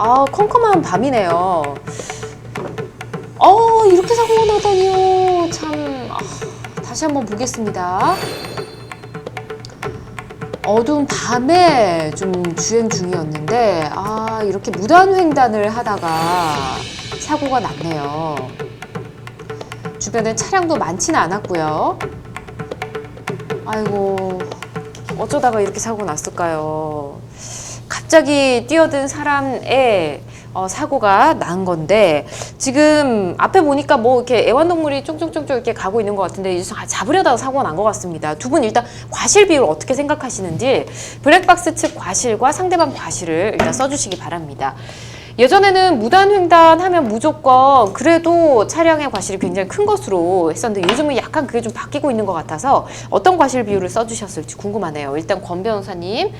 아, 컴컴한 밤이네요. 어, 이렇게 사고가 나다니요. 참, 아, 다시 한번 보겠습니다. 어두운 밤에 좀 주행 중이었는데, 아, 이렇게 무단횡단을 하다가 사고가 났네요. 주변에 차량도 많지는 않았고요. 아이고, 어쩌다가 이렇게 사고 났을까요? 갑자기 뛰어든 사람의 어, 사고가 난 건데 지금 앞에 보니까 뭐 이렇게 애완동물이 쫑쫑쫑쫑 이렇게 가고 있는 것 같은데 잡으려다가 사고가 난 것 같습니다. 두 분 일단 과실 비율 어떻게 생각하시는지 블랙박스 측 과실과 상대방 과실을 일단 써주시기 바랍니다. 예전에는 무단횡단 하면 무조건 그래도 차량의 과실이 굉장히 큰 것으로 했었는데 요즘은 약간 그게 좀 바뀌고 있는 것 같아서 어떤 과실 비율을 써주셨을지 궁금하네요. 일단 권 변호사님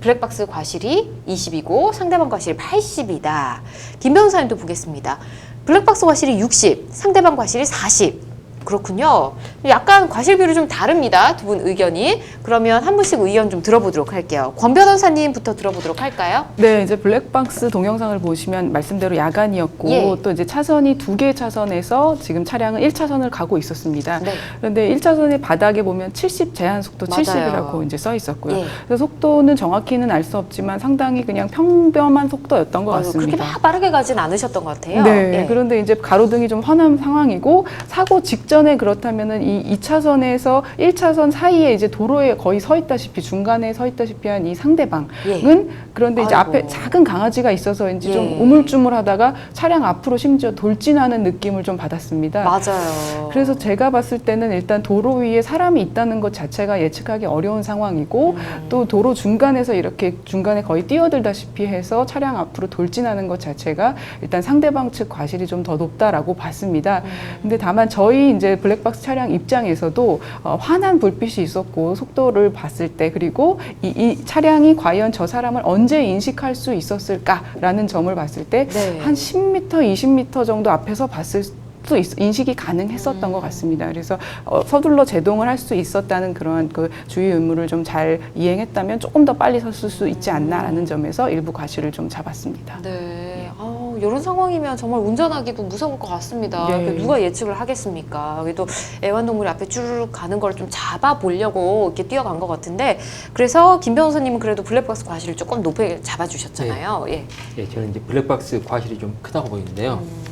블랙박스 과실이 20이고 상대방 과실이 80이다. 김 변호사님도 보겠습니다. 블랙박스 과실이 60, 상대방 과실이 40. 그렇군요. 약간 과실 비율이 좀 다릅니다. 두 분 의견이. 그러면 한 분씩 의견 좀 들어보도록 할게요. 권 변호사님부터 들어보도록 할까요? 네, 이제 블랙박스 동영상을 보시면 말씀대로 야간이었고 예. 또 이제 차선이 두개 차선에서 지금 차량은 1차선을 가고 있었습니다. 네. 그런데 1차선의 바닥에 보면 70 제한 속도 맞아요. 70이라고 이제 써 있었고요. 예. 그래서 속도는 정확히는 알 수 없지만 상당히 그냥 평범한 속도였던 것 그렇게 같습니다. 막 빠르게 가진 않으셨던 것 같아요. 네, 예. 그런데 이제 가로등이 좀 환한 상황이고 사고 직전 에 그렇다면은 이 2차선에서 1차선 사이에 이제 도로에 거의 서 있다시피 중간에 서 있다시피 한 이 상대방은 예. 그런데 이제 아이고. 앞에 작은 강아지가 있어서인지 좀 예. 우물쭈물하다가 차량 앞으로 심지어 돌진하는 느낌을 좀 받았습니다. 맞아요. 그래서 제가 봤을 때는 일단 도로 위에 사람이 있다는 것 자체가 예측하기 어려운 상황이고 음. 또 도로 중간에서 이렇게 중간에 거의 뛰어들다시피 해서 차량 앞으로 돌진하는 것 자체가 일단 상대방 측 과실이 좀 더 높다라고 봤습니다. 음. 근데 다만 저희 이제 블랙박스 차량 입장에서도 어, 환한 불빛이 있었고 속도를 봤을 때 그리고 이, 이 차량이 과연 저 사람을 언제 인식할 수 있었을까라는 점을 봤을 때 네. 한 10m, 20m 정도 앞에서 봤을 수 있, 인식이 가능했었던 음. 것 같습니다. 그래서 어, 서둘러 제동을 할 수 있었다는 그러한 그 주의 의무를 좀 잘 이행했다면 조금 더 빨리 섰을 수 있지 않나라는 점에서 일부 과실을 좀 잡았습니다. 네. 아, 이런 상황이면 정말 운전하기도 무서울 것 같습니다. 네. 그 누가 예측을 하겠습니까? 그래도 애완동물이 앞에 쭈르륵 가는 걸 좀 잡아보려고 이렇게 뛰어간 것 같은데, 그래서 김 변호사님은 그래도 블랙박스 과실을 조금 높게 잡아주셨잖아요. 예. 예, 저는 이제 블랙박스 과실이 좀 크다고 보이는데요. 음.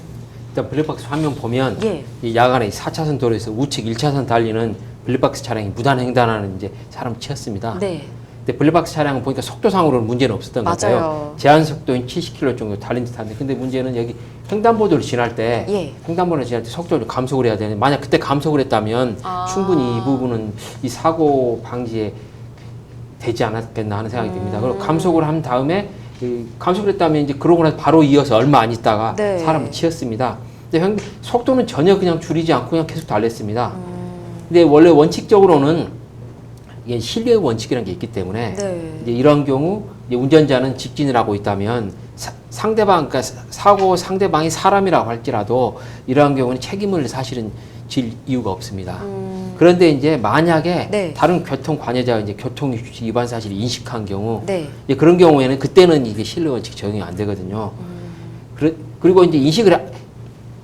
일단 블랙박스 화면 보면 예. 이 야간에 4차선 도로에서 우측 1차선 달리는 블랙박스 차량이 무단 횡단하는 이제 사람 치였습니다. 네. 근데 블랙박스 차량은 보니까 속도상으로는 문제는 없었던 것 맞아요. 같아요. 제한 속도인 70km 정도 달린 듯한데 근데 문제는 여기 횡단보도를 지날 때 예. 횡단보도를 지날 때 속도를 감속을 해야 되는데 만약 그때 감속을 했다면 아. 충분히 이 부분은 이 사고 방지에 되지 않았겠나 하는 생각이 듭니다. 그리고 감속을 한 다음에 이 감속을 했다면 이제 그러고 나서 바로 이어서 얼마 안 있다가 네. 사람을 치었습니다. 근데 형, 속도는 전혀 그냥 줄이지 않고 그냥 계속 달렸습니다. 음. 근데 원래 원칙적으로는 이게 신뢰의 원칙이라는 게 있기 때문에 네. 이제 이런 경우 이제 운전자는 직진을 하고 있다면 사- 상대방 그러니까 사- 사고 상대방이 사람이라고 할지라도 이러한 경우는 책임을 사실은 질 이유가 없습니다. 음. 그런데 이제 만약에 네. 다른 교통 관여자가 이제 교통 위반 사실을 인식한 경우 네. 이제 그런 경우에는 그때는 이게 신뢰 원칙 적용이 안 되거든요. 그리- 그리고 이제 인식을 하-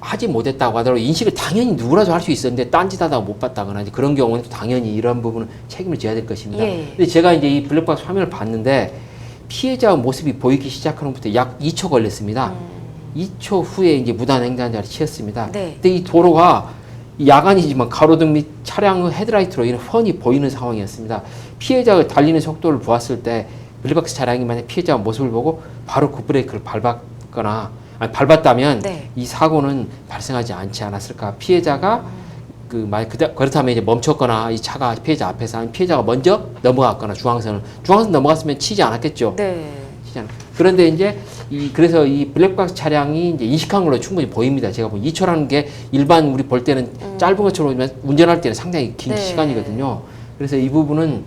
하지 못했다고 하더라도 인식을 당연히 누구라도 할 수 있었는데 딴짓하다가 못 봤다거나 이제 그런 경우는 또 당연히 이런 부분은 책임을 져야 될 것입니다. 예. 근데 제가 이제 이 블랙박스 화면을 봤는데 피해자 모습이 보이기 시작하는 것부터 약 2초 걸렸습니다. 2초 후에 이제 무단 횡단자를 치었습니다. 네. 근데 이 도로가 야간이지만 가로등 및 차량의 헤드라이트로 인해 훤히 보이는 상황이었습니다. 피해자가 달리는 속도를 보았을 때 블랙박스 차량이 만약 피해자 모습을 보고 바로 그 브레이크를 밟았거나 아니, 밟았다면 네. 이 사고는 발생하지 않지 않았을까. 피해자가 그 만약 그다- 그렇다면 이제 멈췄거나 이 차가 피해자 앞에서 아니 피해자가 먼저 넘어갔거나 중앙선을 중앙선 넘어갔으면 치지 않았겠죠. 네. 치지 않- 그런데 이제 이 그래서 이 블랙박스 차량이 이제 인식한 걸로 충분히 보입니다. 제가 보면 2초라는 게 일반 우리 볼 때는 짧은 것처럼 보이지만 운전할 때는 상당히 긴 음. 네. 시간이거든요. 그래서 이 부분은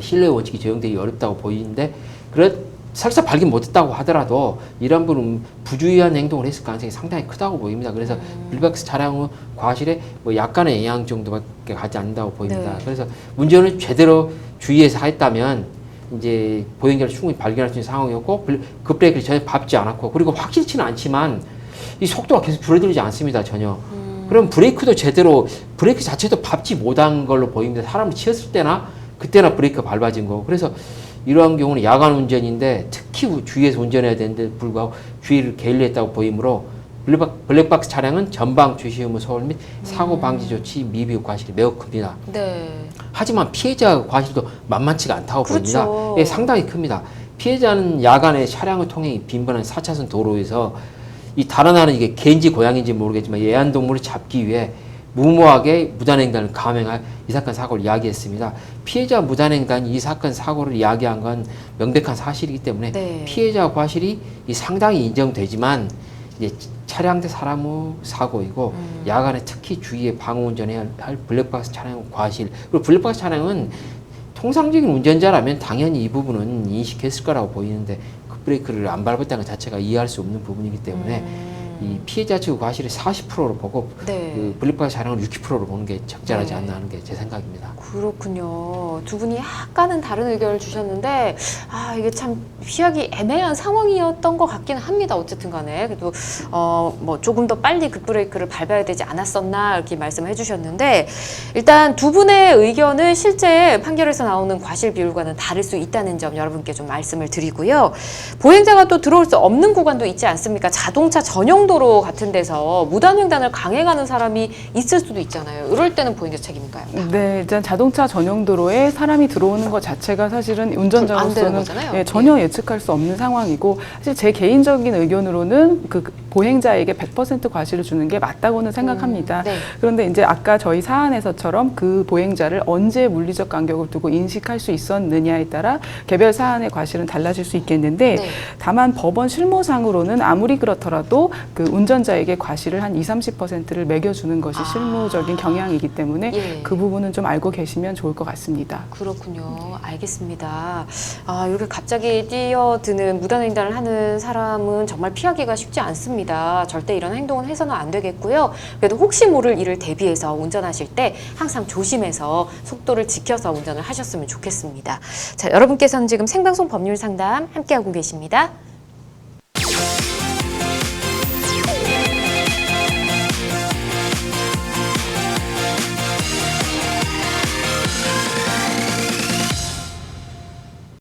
신뢰 원칙이 적용되기 어렵다고 보이는데 그렇 설사 발견 못했다고 하더라도 이런 분은 부주의한 행동을 했을 가능성이 상당히 크다고 보입니다. 그래서 음. 블랙박스 차량은 과실에 뭐 약간의 영향 정도밖에 가지 않는다고 보입니다. 네. 그래서 운전을 제대로 주의해서 했다면 이제 보행자를 충분히 발견할 수 있는 상황이었고 블- 급브레이크를 전혀 밟지 않았고 그리고 확실치는 않지만 이 속도가 계속 줄어들지 않습니다 전혀. 그럼 브레이크도 제대로 브레이크 자체도 밟지 못한 걸로 보입니다. 사람을 치였을 때나 그때나 브레이크가 밟아진 거고 그래서 이러한 경우는 야간 운전인데 특히 우- 주의해서 운전해야 되는데 불구하고 주의를 게을리했다고 보이므로 블랙박- 블랙박스 차량은 전방 주시 의무 소홀 및 사고 방지 조치 미비후 과실이 매우 큽니다. 네. 하지만 피해자 과실도 만만치가 않다고 그렇죠. 보입니다. 예, 상당히 큽니다. 피해자는 야간에 차량을 통해 빈번한 4차선 도로에서 이 달아나는 이게 개인지 고양인지 모르겠지만 애완동물을 잡기 위해 무모하게 무단횡단을 감행할 이 사건 사고를 이야기했습니다. 피해자 무단횡단이 이 사건 사고를 이야기한 건 명백한 사실이기 때문에 네. 피해자 과실이 이 상당히 인정되지만 이제 차량 대 사람의 사고이고 음. 야간에 특히 주의에 방어 운전해야 할 블랙박스 차량 과실 그리고 블랙박스 차량은 통상적인 운전자라면 당연히 이 부분은 인식했을 거라고 보이는데 급브레이크를 안 밟았다는 것 자체가 이해할 수 없는 부분이기 때문에 음. 이 피해자 측의 과실을 40%로 보고 네. 그 블랙박스 차량을 60%로 보는 게 적절하지 네. 않나 하는 게 제 생각입니다. 그렇군요. 두 분이 약간은 다른 의견을 주셨는데, 아, 이게 참 피하기 애매한 상황이었던 것 같기는 합니다. 어쨌든 간에. 그래도, 어, 뭐, 조금 더 빨리 급브레이크를 밟아야 되지 않았었나, 이렇게 말씀을 해주셨는데, 일단 두 분의 의견은 실제 판결에서 나오는 과실 비율과는 다를 수 있다는 점 여러분께 좀 말씀을 드리고요. 보행자가 또 들어올 수 없는 구간도 있지 않습니까? 자동차 전용 도로 같은 데서 무단횡단을 강행하는 사람이 있을 수도 있잖아요. 이럴 때는 보행자 책임인가요? 네, 일단 자동차 전용 도로에 사람이 들어오는 것 자체가 사실은 운전자로서는. 예, 전혀 예측할 수 없는 상황이고 사실 제 개인적인 의견으로는 그 보행자에게 100% 과실을 주는 게 맞다고는 생각합니다. 음, 네. 그런데 이제 아까 저희 사안에서처럼 그 보행자를 언제 물리적 간격을 두고 인식할 수 있었느냐에 따라 개별 사안의 과실은 달라질 수 있겠는데 네. 다만 법원 실무상으로는 아무리 그렇더라도 그 운전자에게 과실을 한 2, 30%를 매겨주는 것이 아. 실무적인 경향이기 때문에 예. 그 부분은 좀 알고 계시면 좋을 것 같습니다. 그렇군요. 알겠습니다. 아, 이렇게 갑자기 뛰어드는 무단횡단을 하는 사람은 정말 피하기가 쉽지 않습니다. 절대 이런 행동은 해서는 안 되겠고요. 그래도 혹시 모를 일을 대비해서 운전하실 때 항상 조심해서 속도를 지켜서 운전을 하셨으면 좋겠습니다. 자, 여러분께서는 지금 생방송 법률 상담 함께하고 계십니다.